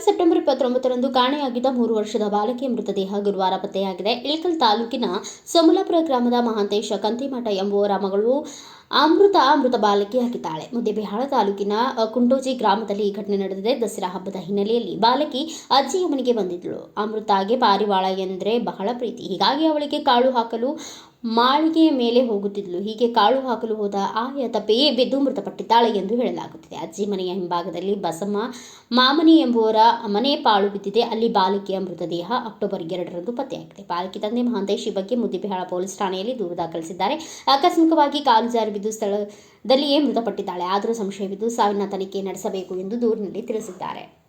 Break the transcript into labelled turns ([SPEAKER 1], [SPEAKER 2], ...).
[SPEAKER 1] ಕಳೆದ ಸೆಪ್ಟೆಂಬರ್ ಇಪ್ಪತ್ತೊಂಬತ್ತರಂದು ಕಾಣೆಯಾಗಿದ್ದ ಮೂರು ವರ್ಷದ ಬಾಲಕಿಯ ಮೃತದೇಹ ಗುರುವಾರ ಪತ್ತೆಯಾಗಿದೆ. ಇಳಕಲ್ ತಾಲೂಕಿನ ಸಮಲಾಪುರ ಗ್ರಾಮದ ಮಹಾಂತೇಶ ಕಂತಿಮಠ ಎಂಬುವರ ಮಗಳು ಅಮೃತ ಮೃತ ಬಾಲಕಿಯಾಗಿದ್ದಾಳೆ ಮುದ್ದೇಬಿಹಾಳ ತಾಲೂಕಿನ ಕುಂಡೋಜಿ ಕುಂಟೋಜಿ ಗ್ರಾಮದಲ್ಲಿ ಈ ಘಟನೆ ನಡೆದಿದೆ. ದಸರಾ ಹಬ್ಬದ ಹಿನ್ನೆಲೆಯಲ್ಲಿ ಬಾಲಕಿ ಅಜ್ಜಿಯ ಮನೆಗೆ ಬಂದಿದ್ದಳು. ಅಮೃತಾಗೆ ಪಾರಿವಾಳ ಎಂದರೆ ಬಹಳ ಪ್ರೀತಿ. ಹೀಗಾಗಿ ಅವಳಿಗೆ ಕಾಳು ಹಾಕಲು ಮಾಳಿಗೆಯ ಮೇಲೆ ಹೋಗುತ್ತಿದ್ಲು ಹೀಗೆ ಕಾಳು ಹಾಕಲು ಹೋದ ಆಯ ತಪ್ಪೆಯೇ ಬಿದ್ದು ಮೃತಪಟ್ಟಿದ್ದಾಳೆ ಎಂದು ಹೇಳಲಾಗುತ್ತಿದೆ. ಅಜ್ಜಿ ಮನೆಯ ಹಿಂಭಾಗದಲ್ಲಿ ಬಸಮ್ಮ, ಮಾಮನಿ ಎಂಬುವರ ಮನೆ ಪಾಳು ಬಿದ್ದಿದೆ. ಅಲ್ಲಿ ಬಾಲಕಿಯ ಮೃತದೇಹ ಅಕ್ಟೋಬರ್ ಎರಡರಂದು ಪತ್ತೆಯಾಗಿದೆ. ಬಾಲಕಿ ತಂದೆ ಮಹಾಂತೇಶ್ ಈ ಬಗ್ಗೆ ಮುದ್ದಿಬಿಹಾಳ ಪೊಲೀಸ್ ಠಾಣೆಯಲ್ಲಿ ದೂರು ದಾಖಲಿಸಿದ್ದಾರೆ. ಆಕಸ್ಮಿಕವಾಗಿ ಕಾಲು ಜಾರಿ ಬಿದ್ದು ಸ್ಥಳದಲ್ಲಿಯೇ ಮೃತಪಟ್ಟಿದ್ದಾಳೆ? ಆದರೂ ಸಂಶಯವಿದ್ದು ಸಾವಿನ ತನಿಖೆ ನಡೆಸಬೇಕು ಎಂದು ದೂರಿನಲ್ಲಿ ತಿಳಿಸಿದ್ದಾರೆ.